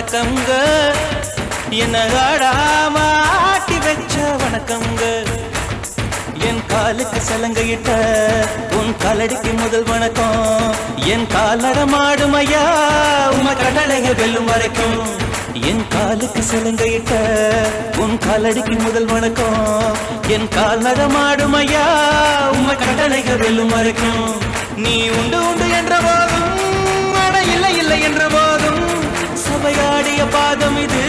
ஆளால கண்டா என்ன வச்ச வணக்கம்ங்க என் காலுக்கு சலங்கையிட்ட உன் காலடிக்கு முதல் வணக்கம். என் காலடமாடும் ஐயா உம கடலைக வெல்லும் வரைக்கும். என் காலுக்கு சலங்கையிட்ட உன் காலடிக்கு முதல் வணக்கம். என் கால் நடமாடும் ஐயா உம கடலைக வெல்லும் வரைக்கும். நீ உண்டு உண்டு என்ற போதும் இல்லை இல்லை என்ற போதும் சபையாடிய பாதம் இது.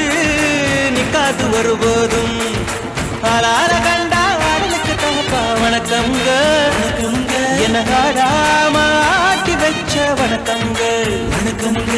நிக்காது ஒருபோதும் ஆளார கண்டா ஆடலுக்கு தகப்பா வணக்கம்ங்க. என்ன ஆடாம ஆட்டி வச்ச வணக்கங்க. வணக்கம்ங்க.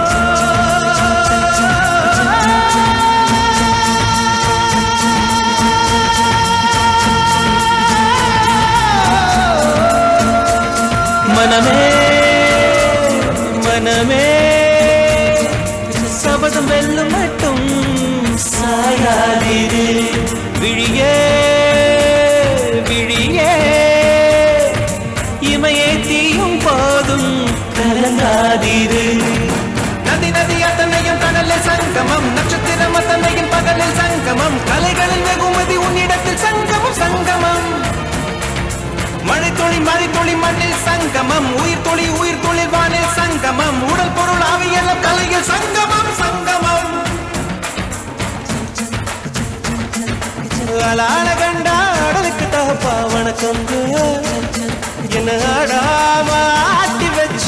மனமே மனமே. சபதம் வெல்லும் மட்டும் சாயாதிரு விழியே விழியே. இமையே தீயும் போதும் கலங்காதிரு நதி நதி அத்தனையும் கடலில் சங்கமம். நட்சத்திரம் அத்தனையும் பகலில் சங்கமம். கலைகளின் வெகுமதி உன்னிடத்தில் சங்கமம் சங்கமம். மழை துளி மழை மழைத்துளி மண்ணில் சங்கமம். உயிர் துளி உயிர் துளி வானில் சங்கமம். உடல் பொருள் ஆவியெல்லாம் கலையில் சங்கமம் சங்கமம். அலால கண்டா அடலுக்கு தகப்பா வணக்கம். என்ன ஆடாம ஆட்டி வச்ச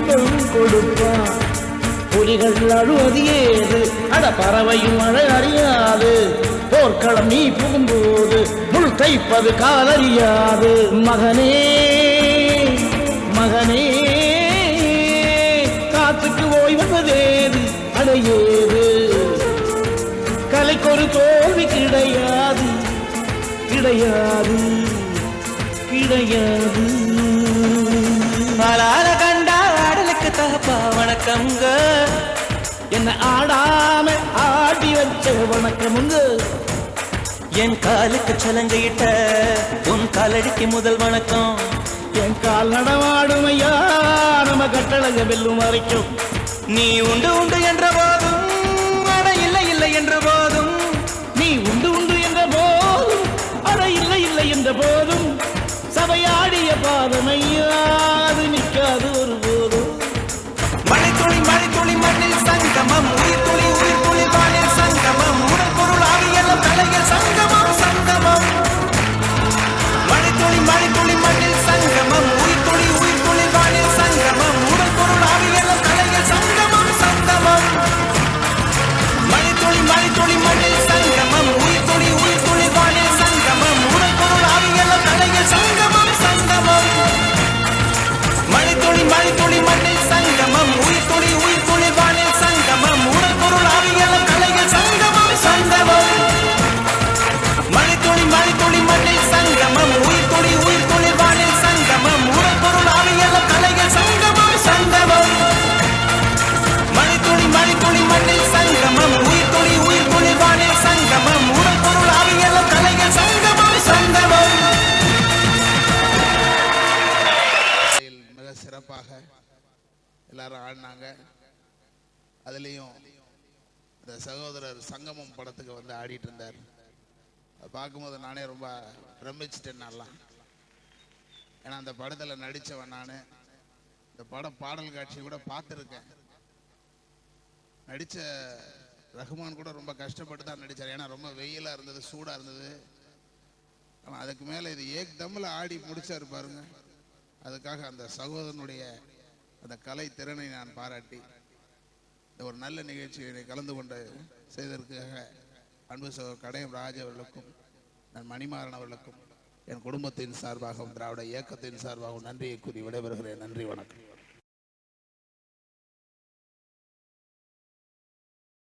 இன்பம் கொடுப்பான். புலிகள் அழுவது ஏது? அட பறவையும் அழ அறியாது. போர்க்களம் நீ புகும்போது முள் தைப்பது காலறியாது. மகனே மகனே காத்துக்கு ஓய்வதேது அடையேது கலைக்கொரு தோல்வி கிடையாது. கிடையாது. கிடையாது. வணக்கங்க என்ன ஆடாம ஆடி வச்ச வணக்கமுங்க என் காலுக்கு சலங்கையிட்ட உன் காலடிக்கு முதல் வணக்கம். என் கால் நடமாடுமையா நம்ம கட்டழக வெல்லும் வரைக்கும். நீ உண்டு உண்டு என்ற போதும் அட இல்லை இல்லை என்ற போதும். நீ உண்டு உண்டு என்ற போதும் அட இல்லை இல்லை என்ற போதும். சபையாடிய பாதமையாது சங்கமம். உயிர் துளி உயிர் துளி வானில் சங்கமம். உடல் பொருள் ஆவியல் தலையில் சங்கமம். எல்லாரும் ஆடினாங்க. அதுலேயும் இந்த சகோதரர் சங்கமம் படத்துக்கு வந்து ஆடிட்டு இருந்தார். அதை பார்க்கும்போது நானே ரொம்ப பிரமிச்சிட்டேன் நான்லாம் ஏன்னா அந்த படத்தில் நடித்தவன் நான். இந்த படம் பாடல் காட்சி கூட பார்த்துருக்கேன். நடித்த ரஹ்மான் கூட ரொம்ப கஷ்டப்பட்டு தான் நடித்தார் ஏன்னா ரொம்ப வெயிலாக இருந்தது சூடாக இருந்தது. ஆனால் அதுக்கு மேலே இது ஏக் தம்மில் ஆடி முடிச்சாரு பாருங்க. அதுக்காக அந்த சகோதரனுடைய அந்த கலை திறனை நான் பாராட்டி இந்த ஒரு நல்ல நிகழ்ச்சியை கலந்து கொண்டு செய்ததற்காக அன்பு சகோதரர் கடையம் ராஜ் அவர்களுக்கும் நான் மணிமாறன் அவர்களுக்கும் என் குடும்பத்தின் சார்பாகவும் திராவிட இயக்கத்தின் சார்பாகவும் நன்றியை கூறி விடைபெறுகிறேன். நன்றி வணக்கம்.